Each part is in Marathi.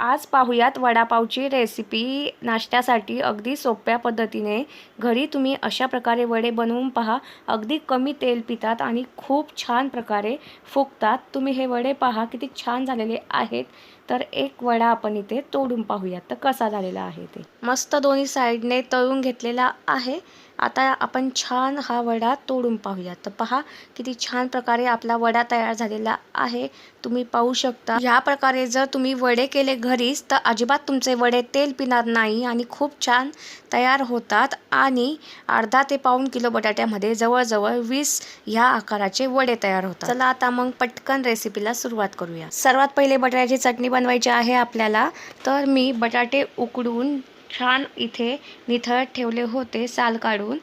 आज पाहूयात वडापावची रेसिपी नाश्त्यासाठी अगदी सोप्या पद्धतीने. घरी तुम्ही अशा प्रकारे वडे बनवून पहा. अगदी कमी तेल पितात आणि खूप छान प्रकारे फुगतात. तुम्ही हे वडे पहा किती छान झालेले आहेत. तर एक वडा आपण इथे तोडून पाहूयात. तर कसा झालेला आहे ते. मस्त दोन्ही साईडने तळून घेतलेला आहे. आता आपण छान हा वडा तोडून पाहूया. तर पहा किती छान प्रकारे आपला वडा तयार झालेला आहे. तुम्ही पाहू शकता. या प्रकारे जर तुम्ही वडे केले घरीच तर अजिबात तुमचे वडे तेल पिणार नाही आणि खूप छान तयार होतात. आणि अर्धा ते पाऊण किलो बटाट्यामध्ये जवळजवळ वीस ह्या आकाराचे वडे तयार होतात. चला आता मग पटकन रेसिपीला सुरुवात करूया. सर्वात पहिले बटाट्याची चटणी बनवायची आहे आपल्याला. तर मी बटाटे उकडून छान इथे निथळत ठेवले होते साल काढून.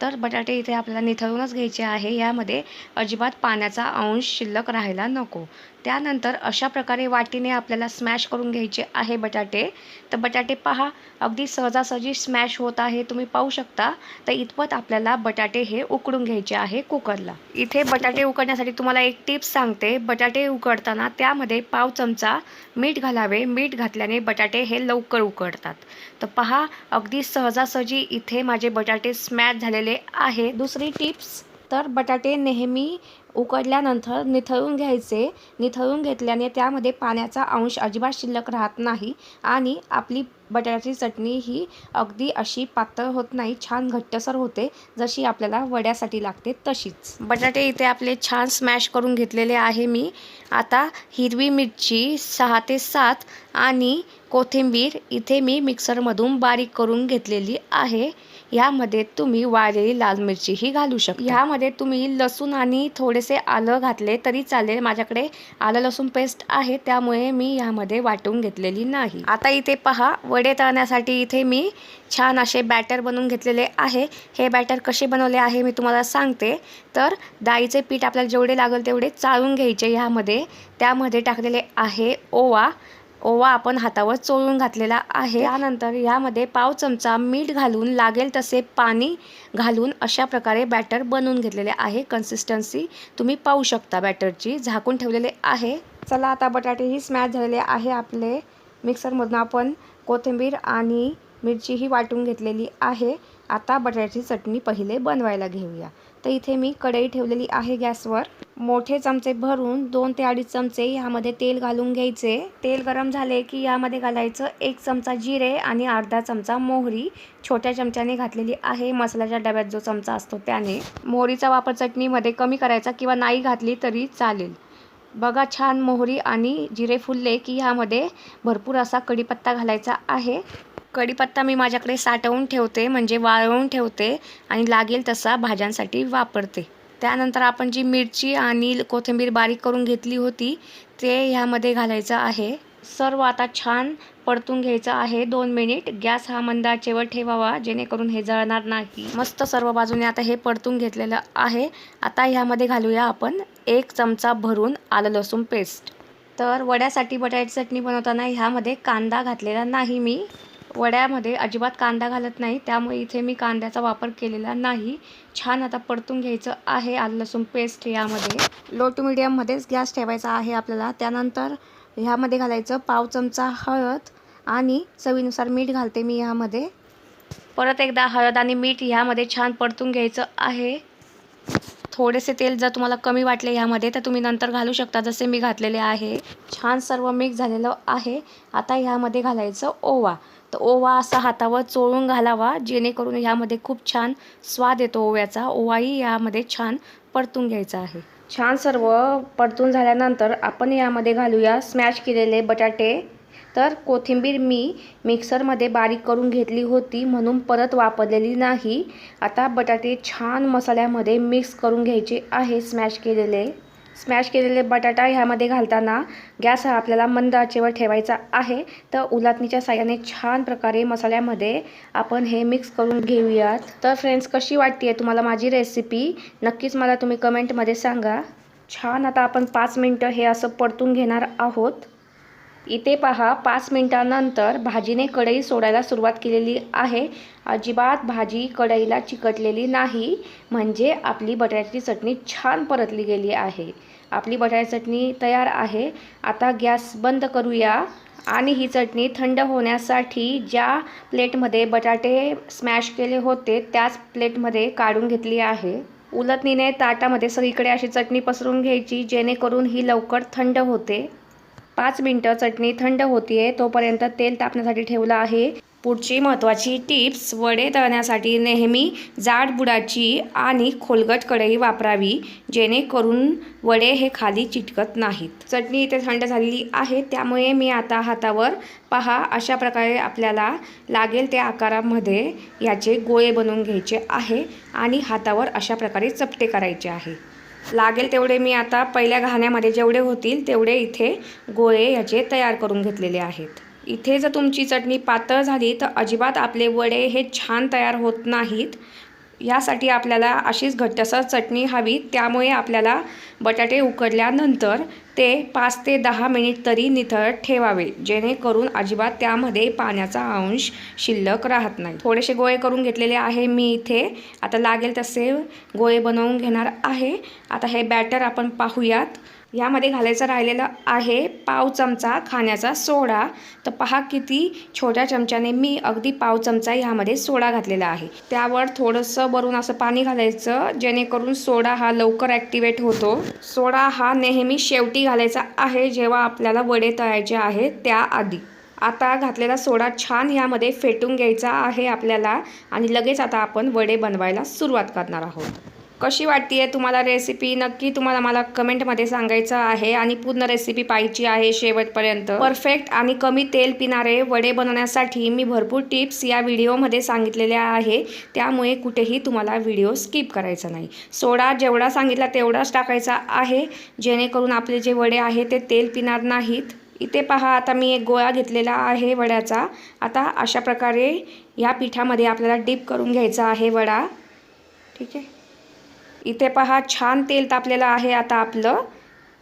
तर बटाटे इथे आपल्याला निथळूनच घ्यायचे आहे. यामध्ये अजिबात पाण्याचा अंश शिल्लक राहायला नको. त्यानंतर अशा प्रकारे वाटीने आपल्याला स्मॅश करून घ्यायचे आहे बटाटे. तर बटाटे पहा अगदी सहजासहजी स्मॅश होत आहे. तुम्ही पाहू शकता. तर इतपत आपल्याला बटाटे हे उकडून घ्यायचे आहे कुकरला. इथे बटाटे उकडण्यासाठी तुम्हाला एक टिप्स सांगते. बटाटे उकडताना त्यामध्ये पाव चमचा मीठ घालावे. मीठ घातल्याने बटाटे हे लवकर उकडतात. तर पहा अगदी सहजासहजी इथे माझे बटाटे स्मॅश झालेले आहे. दुसरी टिप्स तर बटाटे नेहमी उकडल्यानंतर निथळून घ्यायचे. निथळून घेतल्याने त्यामध्ये पाण्याचा अंश अजिबात शिल्लक राहत नाही आणि आपली बटाट्याची चटणी ही अगदी अशी पातळ होत नाही छान घट्टसर होते. जशी आपल्याला वड्यासाठी लागते तशीच. बटाटे इथे आपले छान स्मॅश करून घेतलेले आहे मी. आता हिरवी मिरची सहा ते सात आणि कोथिंबीर इथे मी मिक्सरमधून बारीक करून घेतलेली आहे. यामध्ये तुम्ही वाळलेली लाल मिरचीही घालू शकता. यामध्ये तुम्ही लसूण आणि थोडेसे आलं घातले तरी चालेल. माझ्याकडे आलं लसूण पेस्ट आहे त्यामुळे मी यामध्ये वाटून घेतलेली नाही. आता इथे पहा वडे तळण्यासाठी इथे मी छान असे बॅटर बनवून घेतलेले आहे. हे बॅटर कसे बनवले आहे मी तुम्हाला सांगते. तर डाळीचे पीठ आपल्याला जेवढे लागेल तेवढे चाळून घ्यायचे ह्यामध्ये त्यामध्ये टाकलेले आहे ओवा. ओवा आपण हातावर चोळून घातलेला आहे. त्यानंतर यामध्ये पाव चमचा मीठ घालून लागेल तसे पाणी घालून अशा प्रकारे बॅटर बनवून घेतलेले आहे. कन्सिस्टन्सी तुम्ही पाहू शकता बॅटरची. झाकून ठेवलेले आहे. चला आता बटाटेही स्मॅश झालेले आहे. आपले मिक्सरमधून आपण कोथिंबीर आणि मिरचीही वाटून घेतलेली आहे. आता बटाट्याची चटणी पहिले बनवायला घेऊया. तर इथे मी कढई ठेवलेली आहे गॅसवर. मोठे चमचे भरून दोन ते अडीच चमचे यामध्ये तेल घालून घ्यायचे. तेल गरम झाले की यामध्ये घालायचं एक चमचा जिरे आणि अर्धा चमचा मोहरी. छोट्या चमच्याने घातलेली आहे. मसाल्याच्या डब्यात जो चमचा असतो त्याने. मोहरीचा वापर चटणीमध्ये कमी करायचा किंवा नाही घातली तरी चालेल. बघा छान मोहरी आणि जिरे फुलले की ह्यामध्ये भरपूर असा कढीपत्ता घालायचा आहे. कढीपत्ता मी माझ्याकडे साठवून ठेवते म्हणजे वाळवून ठेवते आणि लागेल तसा भाज्यांसाठी वापरते. त्यानंतर आपण जी मिरची आणि कोथिंबीर बारीक करून घेतली होती ते ह्यामध्ये घालायचं आहे. सर्व आता छान परतून घ्यायचं आहे. दोन मिनिट. गॅस हा मंदाचेवर ठेवावा जेणेकरून हे जळणार नाही. मस्त सर्व बाजूने आता हे परतून घेतलेलं आहे. आता ह्यामध्ये घालूया आपण एक चमचा भरून आलं लसूण पेस्ट तर वड्यासाठी बटाट्याची चटणी बनवताना ह्यामध्ये कांदा घातलेला नाही मी. वड्यामध्ये अजिबात कांदा घालत नाही. त्यामुळे इथे मी कांद्याचा वापर केलेला नाही. छान आता परतून घ्यायचं आहे आलं लसूण पेस्ट यामध्ये. लो टू मिडियममध्येच गॅस ठेवायचा आहे आपल्याला. त्यानंतर ह्यामध्ये घालायचं पाव चमचा हळद आणि चवीनुसार मीठ घालते मी ह्यामध्ये. परत एकदा हळद आणि मीठ ह्यामध्ये छान परतून घ्यायचं आहे. थोडेसे तेल जर तुम्हाला कमी वाटले ह्यामध्ये तर तुम्ही नंतर घालू शकता जसे मी घातलेले आहे. छान सर्व मिक्स झालेलं आहे. आता ह्यामध्ये घालायचं ओवा. तर ओवा असा हातावर चोळून घालावा जेणेकरून ह्यामध्ये खूप छान स्वाद येतो ओव्याचा. ओवाही यामध्ये छान परतून घ्यायचा आहे. छान सर्व परतून झाल्यानंतर आपण यामध्ये घालूया स्मॅश केलेले बटाटे. तर कोथिंबीर मी मिक्सरमध्ये बारीक करून घेतली होती म्हणून परत वापरलेली नाही. आता बटाटे छान मसाल्यामध्ये मिक्स करून घ्यायचे आहे स्मॅश केलेले. स्मॅश केलेले बटाटा ह्यामध्ये घालताना गॅस हा आपल्याला मंद आचेवर ठेवायचा आहे. तर उलाटणीच्या साह्याने छान प्रकारे मसाल्यामध्ये आपण हे मिक्स करून घेऊयात. तर फ्रेंड्स कशी वाटते आहे तुम्हाला माझी रेसिपी? नक्कीच मला तुम्ही कमेंटमध्ये सांगा. छान आता आपण पाच मिनटं हे असं परतून घेणार आहोत. इथे पहा पाच मिनटानंतर भाजीने कढई सोडायला सुरुवात केलेली आहे. अजिबात भाजी कढईला चिकटलेली नाही म्हणजे आपली बटाट्याची चटणी छान परतली गेली आहे. आपली बटाट्याची चटणी तयार आहे. आता गॅस बंद करूया आणि ही चटणी थंड होण्यासाठी ज्या प्लेटमध्ये बटाटे स्मॅश केले होते त्याच प्लेटमध्ये काढून घेतली आहे. उलटणीने ताटामध्ये सगळीकडे अशी चटणी पसरून घ्यायची जेणेकरून ही लवकर थंड होते. पाच मिनटं चटणी थंड होतीये तोपर्यंत तेल तापण्यासाठी ठेवलं आहे. पुढची महत्त्वाची टिप्स वडे तळण्यासाठी नेहमी जाड बुडाची आणि खोलगट कढई वापरावी जेणेकरून वडे हे खाली चिटकत नाहीत. चटणी इथे थंड झालेली आहे त्यामुळे मी आता हातावर पहा अशा प्रकारे आपल्याला लागेल त्या आकारामध्ये याचे गोळे बनवून घ्यायचे आहे आणि हातावर अशा प्रकारे चपटे करायचे आहे. लागेल तेवढे मी आता पहिल्या घाण्यामध्ये जेवढे होतील तेवढे इथे गोळे ह्याचे तयार करून घेतलेले आहेत. इथे जर तुमची चटणी पातळ झाली तर अजिबात आपले वडे हे छान तयार होत नाहीत. यासाठी आपल्याला अशीच घट्टसर चटणी हवी. त्यामुळे आपल्याला बटाटे उकडल्यानंतर ते पाच ते दहा मिनिट तरी निथळत ठेवावे. जेणेकरून अजिबात त्यामध्ये पाण्याचा अंश शिल्लक राहत नाही. थोडेसे गोळे करून घेतलेले आहे मी इथे. आता लागेल तसे गोळे बनवून घेणार आहे. आता हे बॅटर आपण पाहूयात. यामध्ये घालायचं राहिलेलं आहे पाव चमचा खाण्याचा सोडा. तर पहा किती छोट्या चमच्याने मी अगदी पाव चमचा ह्यामध्ये सोडा घातलेला आहे. त्यावर थोडंसं भरून असं पाणी घालायचं जेणेकरून सोडा हा लवकर ॲक्टिवेट होतो. सोडा हा नेहमी शेवटी घालायचा आहे जेव्हा आपल्याला वडे तळायचे आहे त्याआधी. आता घातलेला सोडा छान यामध्ये फेटून घ्यायचा आहे आपल्याला आणि लगेच आता आपण वडे बनवायला सुरुवात करणार आहोत. कशी वाटते आहे तुम्हाला रेसिपी नक्की तुम्हाला मला कमेंटमध्ये सांगायचं आहे आणि पूर्ण रेसिपी पाहिजे आहे शेवटपर्यंत. परफेक्ट आणि कमी तेल पिणारे वडे बनवण्यासाठी मी भरपूर टिप्स या व्हिडिओमध्ये सांगितलेल्या आहे. त्यामुळे कुठेही तुम्हाला व्हिडिओ स्किप करायचा नाही. सोडा जेवढा सांगितला तेवढाच टाकायचा आहे. जेणेकरून आपले जे वडे आहे ते तेल पिणार नाहीत. इथे पहा आता मी एक गोळा घेतलेला आहे वड्याचा. आता अशा प्रकारे या पिठामध्ये आपल्याला डीप करून घ्यायचा आहे वडा. ठीक आहे? इथे पहा छान तेल तापलेलं आहे आता आपलं.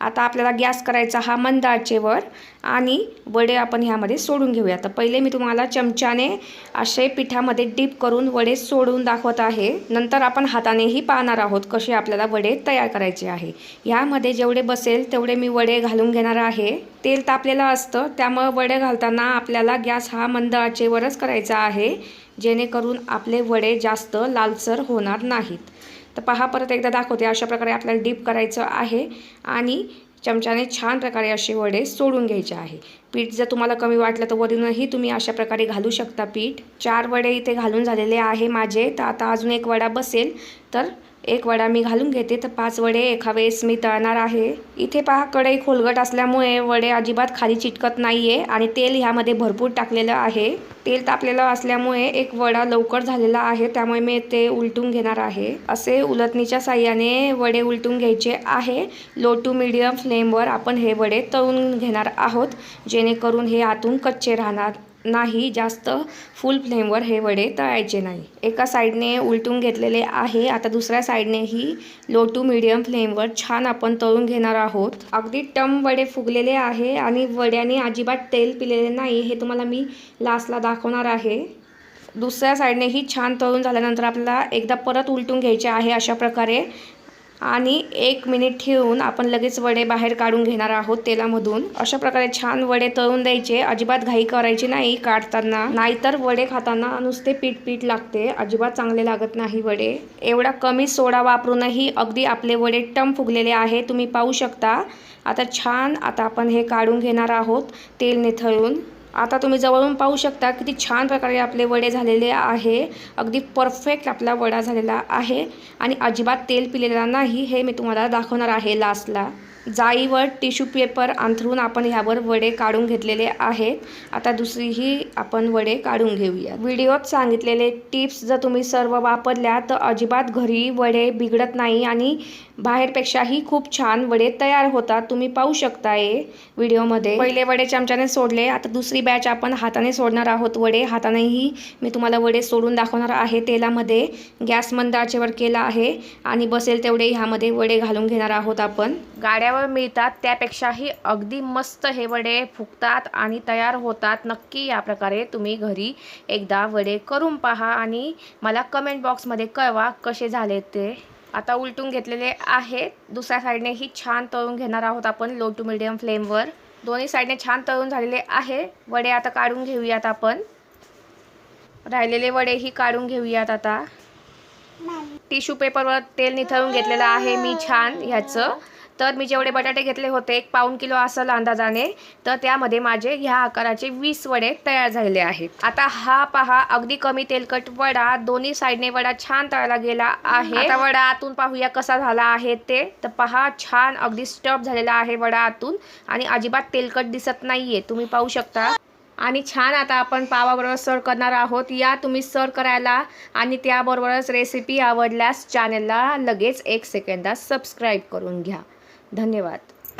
आता आपल्याला गॅस करायचा हा मंद आचेवर आणि वडे आपण ह्यामध्ये सोडून घेऊया. तर पहिले मी तुम्हाला चमच्याने असे पिठामध्ये डीप करून वडे सोडून दाखवत आहे. नंतर आपण हातानेही पाहणार आहोत कसे आपल्याला वडे तयार करायचे आहे. ह्यामध्ये जेवढे बसेल तेवढे मी वडे घालून घेणार आहे. तेल तापलेलं असतं त्यामुळं वडे घालताना आपल्याला गॅस हा मंद आचेवरच करायचा आहे. जेणेकरून आपले वडे जास्त लालसर होणार नाहीत. तर पहा परत एकदा दाखवते. अशा प्रकारे आपल्याला डीप करायचं आहे आणि चमच्याने छान प्रकारे असे वडे सोडून घ्यायचे आहे. पीठ जर तुम्हाला कमी वाटलं तर वरूनही तुम्ही अशा प्रकारे घालू शकता पीठ. चार वडे इथे घालून झालेले आहे माझे. तर आता अजून एक वडा बसेल. तर एक वडा मी घालून घेते तर पाच वडे एका वेळेस मी तळणार आहे. इथे पहा कढई खोलगट असल्यामुळे वडे अजिबात खाली चिटकत नाही आहे आणि तेल ह्यामध्ये भरपूर टाकलेलं आहे. तेल तापलेलं असल्यामुळे एक वडा लवकर झालेला आहे त्यामुळे मी ते उलटून घेणार आहे. असे उलटणीच्या साह्याने वडे उलटून घ्यायचे आहे. लो टू मिडियम फ्लेमवर आपण हे वडे तळून घेणार आहोत जेणेकरून हे आतून कच्चे राहणार. नाही जास्त फुल फ्लेमवर हे वडे तळायचे नाही. एका साईडने उलटून घेतलेले आहे आता दुसऱ्या साईडनेही लो टू मिडियम फ्लेमवर छान आपण तळून घेणार आहोत. अगदी टम वडे फुगलेले आहे आणि वड्याने अजिबात तेल पिलेले नाही हे तुम्हाला मी लास्टला दाखवणार आहे. दुसऱ्या साईडनेही छान तळून झाल्यानंतर आपल्याला एकदा परत उलटून घ्यायचे आहे अशा प्रकारे. आणि एक मिनिट ठेवून आपण लगेच वडे बाहेर काढून घेणार आहोत तेलामधून. अशा प्रकारे छान वडे तळून द्यायचे. अजिबात घाई करायची नाही काढताना. नाहीतर वडे खाताना नुसते पीठ पीठ लागते. अजिबात चांगले लागत नाही वडे. एवढा कमी सोडा वापरूनही अगदी आपले वडे टम फुगलेले आहे. तुम्ही पाहू शकता. आता छान आता आपण हे काढून घेणार आहोत तेल निथळून. आता तुम्ही जवळून पाहू शकता किती छान प्रकारे आपले वडे झालेले आहे. अगदी परफेक्ट आपला वडा झालेला आहे. आणि अजिबात तेल पिलेला नाही हे मी तुम्हाला दाखवणार आहे लास्टला जाईवर टिश्यू पेपर अंथरून आपण ह्यावर वडे काढून घेतलेले आहेत. आता दुसरीही आपण वडे काढून घेऊया. व्हिडिओत सांगितलेले टिप्स जर तुम्ही सर्व वापरल्या तर अजिबात घरी वडे बिघडत नाही आणि बाहेरपेक्षाही खूप छान वडे तयार होतात. तुम्ही पाहू शकता हे व्हिडिओमध्ये. पहिले वडे चमच्याने सोडले. आता दुसरी बॅच आपण हाताने सोडणार आहोत. वडे हातानेही मी तुम्हाला वडे सोडून दाखवणार आहे. तेलामध्ये गॅस मंद आचेवर केला आहे आणि बसेल तेवढे ह्यामध्ये वडे घालून घेणार आहोत आपण. गाड्या गाड्यावर मिळतात त्यापेक्षाही अगदी मस्त हे वडे फुगतात आणि तयार होतात. नक्की या प्रकारे तुम्ही घरी एकदा वडे करून पहा आणि मला कमेंट बॉक्समध्ये कळवा कसे झाले ते. आता उलटून घेतलेले आहेत. दुसऱ्या साईडनेही छान तळून घेणार आहोत आपण लो टू मिडियम फ्लेमवर दोन्ही साईडने छान तळून झालेले आहे. वडे आता काढून घेऊयात आपण. राहिलेले वडेही काढून घेऊयात आता. टिश्यू पेपरवर तेल निथळून घेतलेलं आहे मी छान ह्याचं. तर मी जेवढे बटाटे घेतले होते एक पाऊण किलो असेल अंदाजाने तर त्यामध्ये माझे ह्या आकाराचे वीस वडे तयार झालेले आहेत. आता हा पहा अगदी कमी तेलकट वडा दोन्ही साईडने वडा छान तळला गेला आहे. आता वडा आतून पाहूया कसा झाला आहे ते. तर पहा छान अगदी स्टफ झालेला आहे वडा आतून आणि अजिबात तेलकट दिसत नाहीये. तुम्ही पाहू शकता. आणि छान आता आपण पावाबरोबर सर्व करणार आहोत. या तुम्ही सर्व करायला आणि त्याबरोबरच रेसिपी आवडल्यास चॅनलला लगेच एक सेकंदात सबस्क्राईब करून घ्या. धन्यवाद.